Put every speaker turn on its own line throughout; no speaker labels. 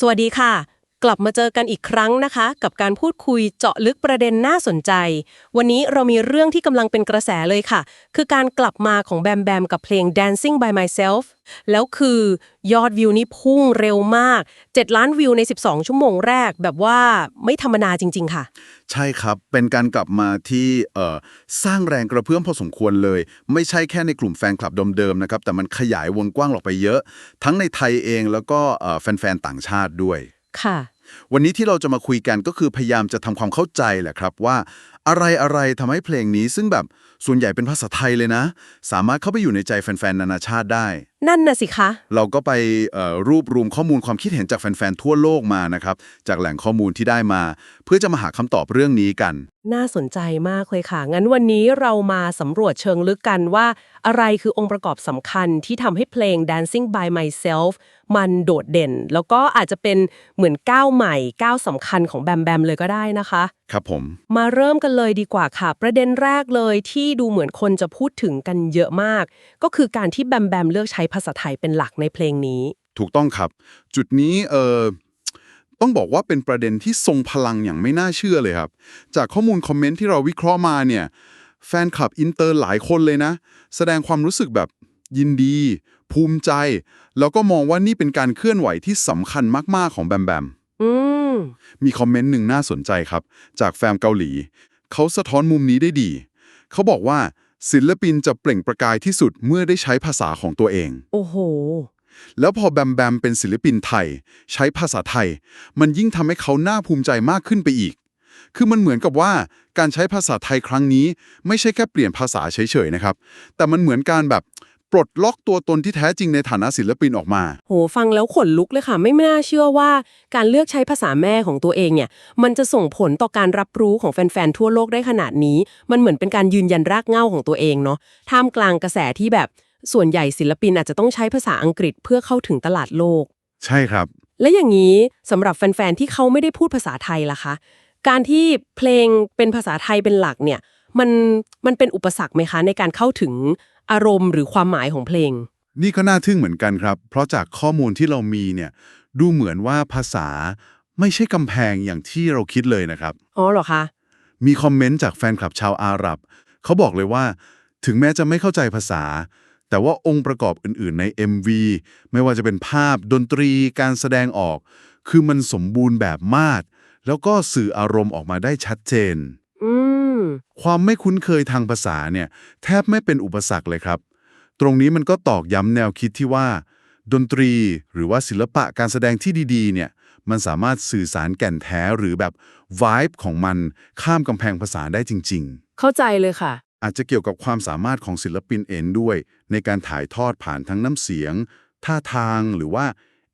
สวัสดีค่ะ กลับมาเจอกันอีกครั้งนะคะ กับการพูดคุยเจาะลึกประเด็นน่าสนใจ วันนี้เรามีเรื่องที่กำลังเป็นกระแสเลยค่ะ คือการกลับมาของแบมแบมกับเพลง Dancing by Myself แล้วคือยอดวิวนี่พุ่งเร็วมาก 7 ล้านวิวใน 12 ชั่วโมงแรก แบบว่าไม่ธรรมดาจริง ๆ ค่ะ
ใช่ครับเป็นการกลับมาที่เอ่อสร้างแรงกระเพื่อมพอสมควรเลย ไม่ใช่แค่ในกลุ่มแฟนคลับเดิมๆนะครับแต่มันขยายวงกว้างออกไปเยอะ ทั้งในไทยเองแล้วก็เอ่อแฟนๆต่างชาติด้วย
ค่ะ
วันนี้ที่เราจะมาคุยกันก็คือพยายามจะทำความเข้าใจแหละครับว่า อะไรอะไรทำให้เพลงนี้ซึ่งแบบส่วนใหญ่เป็นภาษาไทยเลยนะ สามารถเข้าไปอยู่ในใจแฟนๆ นานาชาติได้
นั่นน่ะสิคะ
เราก็ไปเอ่อรวบรวมข้อมูลความคิดเห็นจากแฟนๆ ทั่วโลกมานะครับ จากแหล่งข้อมูลที่ได้มา เพื่อจะมาหาคำตอบเรื่องนี้กัน
น่าสนใจมากเลยค่ะ งั้นวันนี้เรามาสำรวจเชิงลึกกันว่า อะไรคือองค์ประกอบสำคัญที่ทำให้เพลง Dancing by Myself มันโดดเด่น แล้วก็อาจจะเป็นเหมือนก้าวใหม่ก้าวสำคัญของแบมแบมเลยก็ได้นะคะ
ครับผม
มาเริ่มกันเลยดีกว่าค่ะ ประเด็นแรกเลยที่ดูเหมือนคนจะพูดถึงกันเยอะมาก ก็คือการที่แบมแบมเลือกใช้ภาษาไทยเป็นหลักในเพลงนี้
ถูกต้องครับ จุดนี้เออต้องบอกว่าเป็นประเด็นที่ทรงพลังอย่างไม่น่าเชื่อเลยครับ จากข้อมูลคอมเมนต์ที่เราวิเคราะห์มาเนี่ยแฟนคลับอินเตอร์หลายคนเลยนะ แสดงความรู้สึกแบบยินดี ภูมิใจ แล้วก็มองว่านี่เป็นการเคลื่อนไหวที่สำคัญมาก ๆ ของแบมแบม
อืม
มีคอมเมนต์หนึ่งน่าสนใจครับ จากแฟนเกาหลี เขาสะท้อนมุมนี้ได้ดี เขาบอกว่าศิลปินจะเปล่งประกายที่สุดเมื่อได้ใช้ภาษาของตัวเอง
โอ้โห
แล้วพอแบมแบมเป็นศิลปินไทย ใช้ภาษาไทย มันยิ่งทำให้เขาน่าภูมิใจมากขึ้นไปอีก คือมันเหมือนกับว่าการใช้ภาษาไทยครั้งนี้ ไม่ใช่แค่เปลี่ยนภาษาเฉยๆนะครับ แต่มันเหมือนการแบบ ปลดล็อกตัวตนที่แท้จริงในฐานะศิลปินออกมา
โหฟังแล้วขนลุกเลยค่ะ ไม่น่าเชื่อว่าการเลือกใช้ภาษาแม่ของตัวเองเนี่ย มันจะส่งผลต่อการรับรู้ของแฟนๆทั่วโลกได้ขนาดนี้ มันเหมือนเป็นการยืนยันรากเหง้าของตัวเองเนาะท่ามกลางกระแสที่แบบส่วนใหญ่ศิลปินอาจจะต้องใช้ภาษาอังกฤษเพื่อเข้าถึงตลาดโลก
ใช่ครับ
และอย่างนี้สำหรับแฟนๆที่เขาไม่ได้พูดภาษาไทยล่ะคะ การที่เพลงเป็นภาษาไทยเป็นหลักเนี่ยมันมันเป็นอุปสรรคไหมคะ ในการเข้าถึง อารมณ์หรือความหมายของเพลง
นี่ก็น่าทึ่งเหมือนกันครับ เพราะจากข้อมูลที่เรามีเนี่ยดูเหมือนว่าภาษาไม่ใช่กำแพงอย่างที่เราคิดเลยนะครับ
อ๋อเหรอคะ
มีคอมเมนต์จากแฟนคลับชาวอาหรับ เขาบอกเลยว่า ถึงแม้จะไม่เข้าใจภาษา แต่ว่าองค์ประกอบอื่นๆใน MV ไม่ว่าจะเป็นภาพดนตรีการแสดงออก คือมันสมบูรณ์แบบมาก แล้วก็สื่ออารมณ์ออกมาได้ชัดเจน
อืม
ความไม่คุ้นเคยทางภาษาเนี่ยแทบไม่เป็นอุปสรรคเลยครับ ตรงนี้มันก็ตอกย้ำแนวคิดที่ว่า ดนตรีหรือว่าศิลปะการแสดงที่ดีๆเนี่ยมันสามารถสื่อสารแก่นแท้หรือแบบ vibe ของมันข้ามกำแพงภาษาได้จริง
เข้าใจเลยค่ะ
ๆอาจจะเกี่ยวกับความสามารถของศิลปินเองด้วย ในการถ่ายทอดผ่านทั้งน้ำเสียง ท่าทางหรือว่า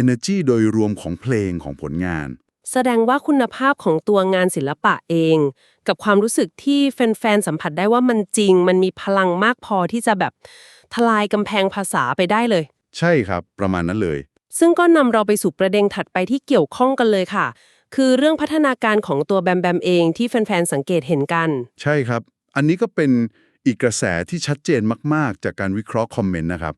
energy โดยรวมของเพลงของผลงาน
แสดงว่าคุณภาพของตัวงานศิลปะเอง กับความรู้สึกที่แฟนๆสัมผัสได้ว่ามันจริง มันมีพลังมากพอที่จะแบบทลายกำแพงภาษาไปได้เลย
ใช่ครับ ประมาณนั้นเลย
ซึ่งก็นำเราไปสู่ประเด็นถัดไปที่เกี่ยวข้องกันเลยค่ะ คือเรื่องพัฒนาการของตัวแบมแบมเองที่แฟนๆสังเกตเห็นกัน
ใช่ครับ อันนี้ก็เป็นอีกกระแสที่ชัดเจนมากๆ จากการวิเคราะห์คอมเมนต์นะครับ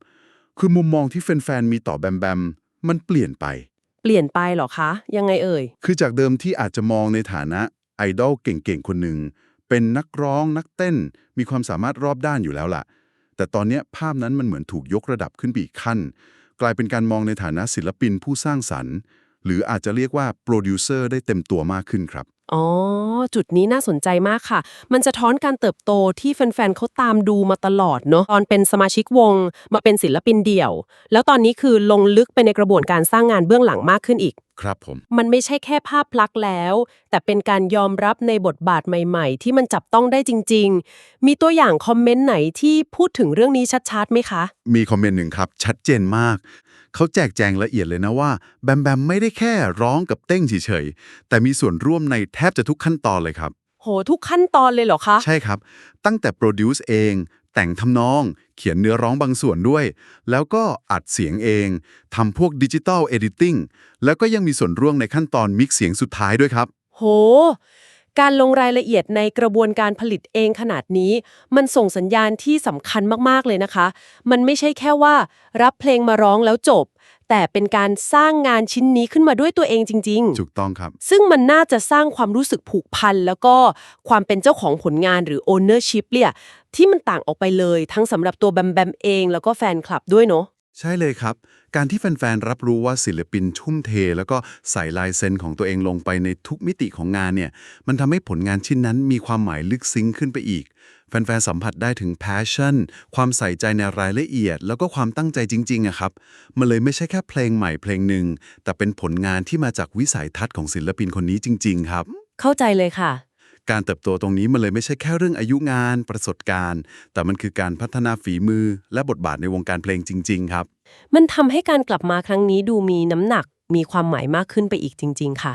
คือมุมมองที่แฟนๆมีต่อแบมแบมมันเปลี่ยนไป
เป ลี่ยนไปเหรอคะ ยังไงเอ่ย
คือจากเดิมที่อาจจะมองในฐานะไอดอลเก่งๆ คนหนึ่ง เป็นนักร้องนักเต้น มีความสามารถรอบด้านอยู่แล้วล่ะ แต่ตอนนี้ภาพนั้นมันเหมือนถูกยกระดับขึ้นไปอีกขั้น กลายเป็นการมองในฐานะศิลปินผู้สร้างสรรค์ หรืออาจจะเรียกว่าโปรดิวเซอร์ได้เต็มตัวมากขึ้นครับ
อ๋อ จุดนี้น่าสนใจมากค่ะ มันจะท้อนการเติบโตที่แฟนๆเขาตามดูมาตลอดเนาะตอนเป็นสมาชิกวง มาเป็นศิลปินเดี่ยว แล้วตอนนี้คือลงลึกไปในกระบวนการสร้างงานเบื้องหลังมากขึ้นอีก
ครับผม
มันไม่ใช่แค่ภาพลักษณ์แล้ว แต่เป็นการยอมรับในบทบาทใหม่ๆ ที่มันจับต้องได้จริง ๆ มีตัวอย่างคอมเมนต์ไหนที่พูดถึงเรื่องนี้ชัดๆไหมคะ
มีคอมเมนต์หนึ่งครับ ชัดเจนมาก เขาแจกแจงละเอียดเลยนะว่า แบมแบมไม่ได้แค่ร้องกับเต้งเฉยๆ แต่มีส่วนร่วมในแทบจะทุกขั้นตอนเลยครับ
โห ทุกขั้นตอนเลยเหรอคะ
ใช่ครับ ตั้งแต่โปรดิวซ์เอง แต่งทำนอง เขียนเนื้อร้องบางส่วนด้วย แล้วก็อัดเสียงเองทำพวกดิจิตอลเอดิติ้งแล้วก็ยังมีส่วนร่วมในขั้นตอนมิกซ์เสียงสุดท้ายด้วยครับ
โห การลงรายละเอียดในกระบวนการผลิตเองขนาดนี้ มันส่งสัญญาณที่สำคัญมากๆเลยนะคะ มันไม่ใช่แค่ว่า รับเพลงมาร้องแล้วจบ แต่เป็นการสร้างงานชิ้นนี้ขึ้นมาด้วยตัวเองจริง ๆ
ถูกต้องครับ
ซึ่งมันน่าจะสร้างความรู้สึกผูกพัน แล้วก็ความเป็นเจ้าของผลงานหรือ ownership เนี่ยที่มันต่างออกไปเลย ทั้งสำหรับตัวแบมแบมเอง แล้วก็แฟนคลับด้วยเนาะ
ใช่เลยครับ การที่แฟนๆ รับรู้ว่าศิลปินทุ่มเท แล้วก็ใส่ลายเซ็นของตัวเองลงไปในทุกมิติของงานเนี่ย มันทำให้ผลงานชิ้นนั้นมีความหมายลึกซึ้งขึ้นไปอีก แฟนๆ สัมผัสได้ถึง passion ความใส่ใจในรายละเอียด แล้วก็ความตั้งใจจริงๆอะครับ มันเลยไม่ใช่แค่เพลงใหม่เพลงหนึ่ง แต่เป็นผลงานที่มาจากวิสัยทัศน์ของศิลปินคนนี้จริง ๆ ครับ
เข้าใจเลยค่ะ
การเติบโตตรงนี้มันเลยไม่ใช่แค่เรื่องอายุงานประสบการณ์ แต่มันคือการพัฒนาฝีมือและบทบาทในวงการเพลงจริง ๆ ครับ
มันทำให้การกลับมาครั้งนี้ดูมีน้ำหนักมีความหมายมากขึ้นไปอีกจริง ๆ ค่ะ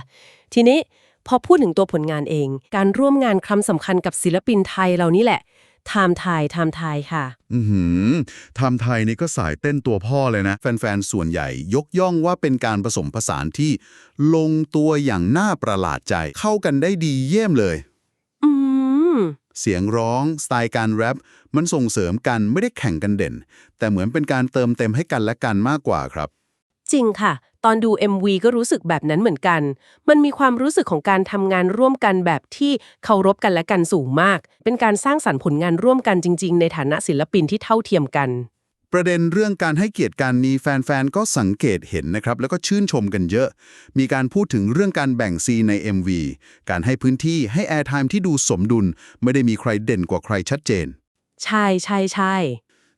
ทีนี้พอพูดถึงตัวผลงานเอง การร่วมงานครั้งสำคัญกับศิลปินไทยเรานี่แหละไทม์ไทยไทม์ไทยค่ะ
อือหือทำไทยนี่ก็สายเต้นตัวพ่อเลยนะ แฟน ๆ ส่วนใหญ่ยกย่องว่าเป็นการผสมผสานที่ลงตัวอย่างน่าประหลาดใจเข้ากันได้ดีเยี่ยมเลย
อื ม
เสียงร้องสไตล์การแรปมันส่งเสริมกันไม่ได้แข่งกันเด่น แต่เหมือนเป็นการเติมเต็มให้กันและกันมากกว่าครับ
จริงค่ะ ตอนดู MV ก็รู้สึกแบบนั้นเหมือนกัน มันมีความรู้สึกของการทำงานร่วมกันแบบที่เคารพกันและกันสูงมาก เป็นการสร้างสรรค์ผลงานร่วมกันจริง ๆ ในฐานะศิลปินที่เท่าเทียมกัน
ประเด็นเรื่องการให้เกียรติกันมีแฟนๆ ก็สังเกตเห็นนะครับ แล้วก็ชื่นชมกันเยอะ มีการพูดถึงเรื่องการแบ่งซีนใน MV การให้พื้นที่ให้แอร์ไทม์ที่ดูสมดุล ไม่ได้มีใครเด่นกว่าใครชัดเจน
ใช่ใช่ใช่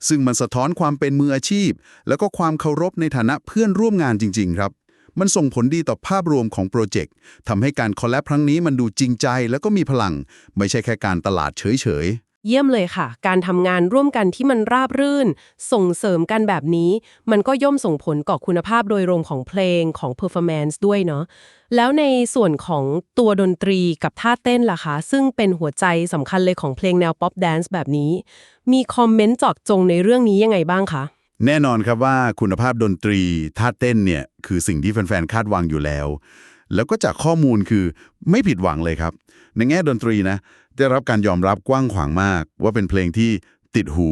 ซึ่งมันสะท้อนความเป็นมืออาชีพ แล้วก็ความเคารพในฐานะเพื่อนร่วมงานจริง ๆ ครับ มันส่งผลดีต่อภาพรวมของโปรเจกต์ทำให้การคอลแลบครั้งนี้มันดูจริงใจ แล้วก็มีพลัง ไม่ใช่แค่การตลาดเฉย
เยี่ยมเลยค่ะ การทำงานร่วมกันที่มันราบรื่น ส่งเสริมกันแบบนี้ มันก็ย่อมส่งผลต่อคุณภาพโดยรวมของเพลงของ performance ด้วยเนาะแล้วในส่วนของตัวดนตรีกับท่าเต้นล่ะคะซึ่งเป็นหัวใจสำคัญเลยของเพลงแนวป๊อปแดนซ์แบบนี้ มีคอมเมนต์จอกจงในเรื่องนี้ยังไงบ้างคะ
แน่นอนครับว่าคุณภาพดนตรีท่าเต้นเนี่ยคือสิ่งที่แฟนๆคาดหวังอยู่แล้ว แล้วก็จากข้อมูลคือไม่ผิดหวังเลยครับ ในแง่ดนตรีนะ ได้รับการยอมรับกว้างขวางมาก ว่าเป็นเพลงที่ติดหู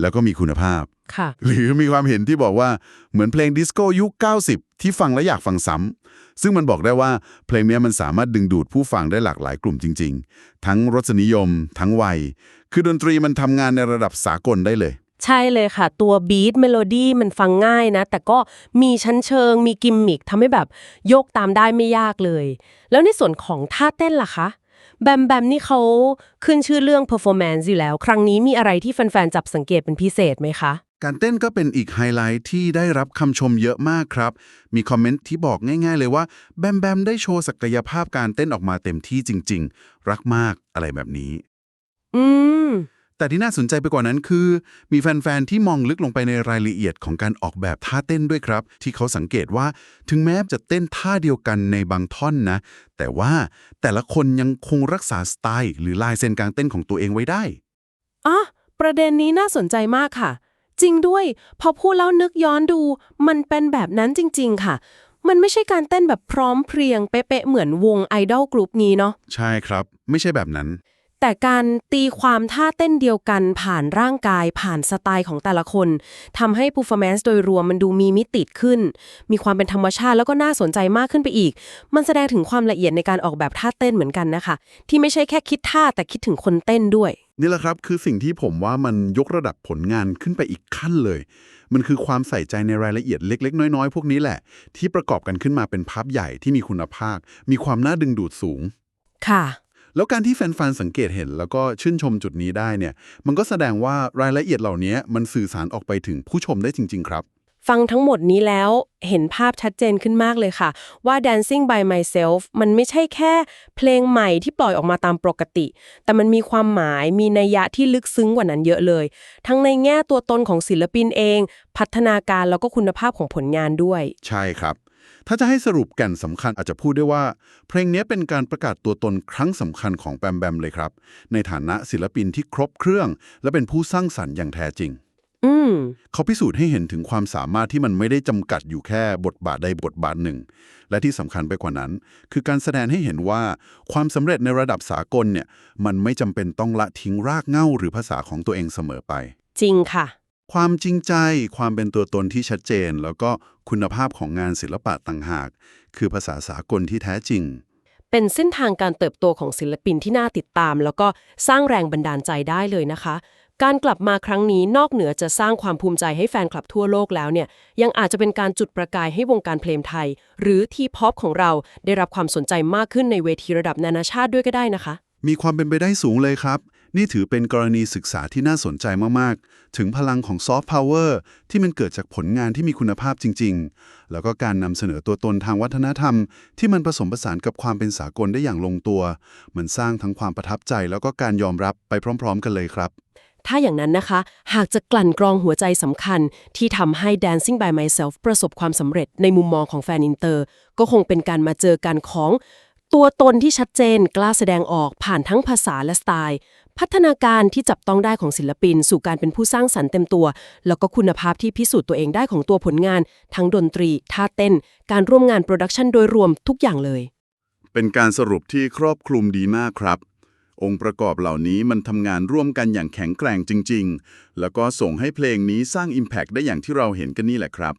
แล้วก็มีคุณภาพ
ค่ะ
หรือมีความเห็นที่บอกว่าเหมือนเพลงดิสโก้ยุค 90 ที่ฟังแล้วอยากฟังซ้ำซึ่งมันบอกได้ว่าเพลงเนี้ยมันสามารถดึงดูดผู้ฟังได้หลากหลายกลุ่มจริง ๆ ทั้งรสนิยม ทั้งวัย คือดนตรีมันทำงานในระดับสากลได้เลย
ใช่เลยค่ะ ตัวบีทเมโลดี้มันฟังง่ายนะ แต่ก็มีชั้นเชิง มีกิมมิคทำให้แบบโยกตามได้ไม่ยากเลย แล้วในส่วนของท่าเต้นล่ะคะ แบมแบมนี่เขาขึ้นชื่อเรื่อง performance อยู่แล้ว ครั้งนี้มีอะไรที่แฟนๆจับสังเกตเป็นพิเศษไหมคะ
การเต้นก็เป็นอีกไฮไลท์ที่ได้รับคำชมเยอะมากครับ มีคอมเมนต์ที่บอกง่ายๆเลยว่าแบมแบมได้โชว์ศักยภาพการเต้นออกมาเต็มที่จริง ๆ รักมากอะไรแบบนี้
อืม
แต่ที่น่าสนใจไปกว่านั้นคือ มีแฟน ๆ ที่มองลึกลงไปในรายละเอียดของการออกแบบท่าเต้นด้วยครับ ที่เขาสังเกตว่าถึงแม้จะเต้นท่าเดียวกันในบางท่อนนะ แต่ว่าแต่ละคนยังคงรักษาสไตล์ หรือลายเส้นการเต้นของตัวเองไว้ได้
อะประเด็นนี้น่าสนใจมากค่ะ จริงด้วย พอพูดแล้วนึกย้อนดู มันเป็นแบบนั้นจริง ๆ ค่ะ มันไม่ใช่การเต้นแบบพร้อมเพรียงเป๊ะๆเหมือนวงไอดอลกรุ๊ปนี้เนาะ
ใช่ครับ ไม่ใช่แบบนั้น
แต่การตีความท่าเต้นเดียวกันผ่านร่างกายผ่านสไตล์ของแต่ละคนทำให้ performance โดยรวมมันดูมีมิติขึ้น มีความเป็นธรรมชาติแล้วก็น่าสนใจมากขึ้นไปอีก มันแสดงถึงความละเอียดในการออกแบบท่าเต้นเหมือนกันนะคะ ที่ไม่ใช่แค่คิดท่าแต่คิดถึงคนเต้นด้วย
นี่แหละครับคือสิ่งที่ผมว่ามันยกระดับผลงานขึ้นไปอีกขั้นเลย มันคือความใส่ใจในรายละเอียดเล็ก ๆ น้อยๆ พวกนี้แหละ ที่ประกอบกันขึ้นมาเป็นภาพใหญ่ที่มีคุณภาพ มีความน่าดึงดูดสูง
ค่ะ
แล้วการที่แฟนๆสังเกตเห็นแล้วก็ชื่นชมจุดนี้ได้เนี่ย มันก็แสดงว่ารายละเอียดเหล่านี้มันสื่อสารออกไปถึงผู้ชมได้จริง ๆ ครับ
ฟังทั้งหมดนี้แล้วเห็นภาพชัดเจนขึ้นมากเลยค่ะ ว่า Dancing by Myself มันไม่ใช่แค่เพลงใหม่ที่ปล่อยออกมาตามปกติ แต่มันมีความหมายมีนัยยะที่ลึกซึ้งกว่านั้นเยอะเลย ทั้งในแง่ตัวตนของศิลปินเอง พัฒนาการแล้วก็คุณภาพของผลงานด้วย
ใช่ครับ ถ้าจะให้สรุปแก่นสำคัญอาจจะพูดได้ว่า เพลงนี้เป็นการประกาศตัวตนครั้งสำคัญของแบมแบมเลยครับ ในฐานะศิลปินที่ครบเครื่อง และเป็นผู้สร้างสรรค์อย่างแท้จริง
อืม
เขาพิสูจน์ให้เห็นถึงความสามารถที่มันไม่ได้จำกัดอยู่แค่บทบาทใดบทบาทหนึ่ง และที่สำคัญไปกว่านั้น คือการแสดงให้เห็นว่าความสำเร็จในระดับสากลเนี่ย มันไม่จำเป็นต้องละทิ้งรากเหง้าหรือภาษาของตัวเองเสมอไป
จริงค่ะ
ความจริงใจ ความเป็นตัวตนที่ชัดเจน แล้วก็คุณภาพของงานศิลปะต่างหาก คือภาษาสากลที่แท้จริง
เป็นเส้นทางการเติบโตของศิลปินที่น่าติดตาม แล้วก็สร้างแรงบันดาลใจได้เลยนะคะ การกลับมาครั้งนี้นอกเหนือจะสร้างความภูมิใจให้แฟนคลับทั่วโลกแล้วเนี่ยยังอาจจะเป็นการจุดประกายให้วงการเพลงไทย หรือทีพ็อปของเราได้รับความสนใจมากขึ้นในเวทีระดับนานาชาติด้วยก็ได้นะคะ
มีความเป็นไปได้สูงเลยครับ นี่ถือเป็นกรณีศึกษาที่น่าสนใจมาก ๆ ถึงพลังของซอฟต์พาวเวอร์ที่มันเกิดจากผลงานที่มีคุณภาพจริง ๆ แล้วก็การนำเสนอตัวตนทางวัฒนธรรม ที่มันผสมผสานกับความเป็นสากลได้อย่างลงตัว มันสร้างทั้งความประทับใจแล้วก็การยอมรับไปพร้อม ๆ กันเลยครับ
ถ้าอย่างนั้นนะคะ หากจะกลั่นกรองหัวใจสำคัญ ที่ทำให้ Dancing by Myself ประสบความสำเร็จในมุมมองของแฟนอินเตอร์ ก็คงเป็นการมาเจอกันของตัวตนที่ชัดเจนกล้าแสดงออกผ่านทั้งภาษาและสไตล์ พัฒนาการที่จับต้องได้ของศิลปิน สู่การเป็นผู้สร้างสรรค์เต็มตัว แล้วก็คุณภาพที่พิสูจน์ตัวเองได้ของตัวผลงาน ทั้งดนตรี ท่าเต้น การร่วมงานโปรดักชันโดยรวมทุกอย่างเลย
เป็นการสรุปที่ครอบคลุมดีมากครับ องค์ประกอบเหล่านี้มันทำงานร่วมกันอย่างแข็งแกร่งจริง ๆ แล้วก็ส่งให้เพลงนี้สร้าง Impact ได้อย่างที่เราเห็นกันนี่แหละครับ